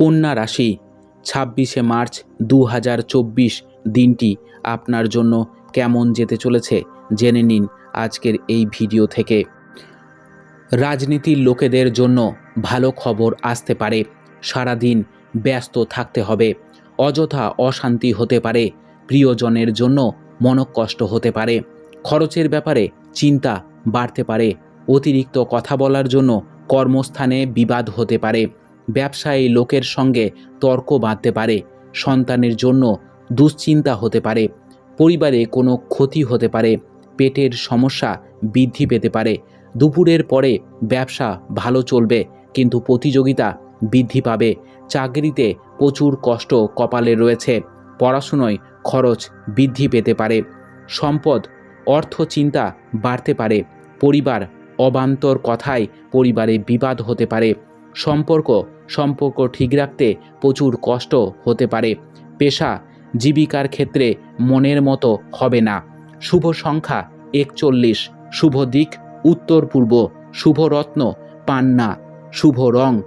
কন্যা রাশি, ছাব্বিশে মার্চ দু হাজার চব্বিশ দিনটি আপনার জন্য কেমন যেতে চলেছে জেনে নিন আজকের এই ভিডিও থেকে। রাজনীতির লোকেদের জন্য ভালো খবর আসতে পারে, সারাদিন ব্যস্ত থাকতে হবে, অযথা অশান্তি হতে পারে, প্রিয়জনের জন্য মনকষ্ট হতে পারে, খরচের ব্যাপারে চিন্তা বাড়তে পারে, অতিরিক্ত কথা বলার জন্য কর্মস্থানে বিবাদ হতে পারে ব্যবসায়ী লোকের সঙ্গে তর্ক বাঁধতে পারে, সন্তানের জন্য দুশ্চিন্তা হতে পারে, পরিবারে কোনো ক্ষতি হতে পারে, পেটের সমস্যা বৃদ্ধি পেতে পারে, দুপুরের পরে ব্যবসা ভালো চলবে, কিন্তু প্রতিযোগিতা বৃদ্ধি পাবে, চাকরিতে প্রচুর কষ্ট কপালে রয়েছে, পড়াশুনোয় খরচ বৃদ্ধি পেতে পারে, সম্পদ, অর্থ চিন্তা বাড়তে পারে, পরিবার অবান্তর কথায় পরিবারে বিবাদ হতে পারে। সম্পর্ক সম্পর্ক ঠিক রাখতে প্রচুর কষ্ট হতে পারে। পেশা, জীবিকার ক্ষেত্রে মনের মতো হবে না। শুভ সংখ্যা একচল্লিশ, শুভ দিক উত্তর পূর্ব শুভরত্ন পান্না, শুভ রং।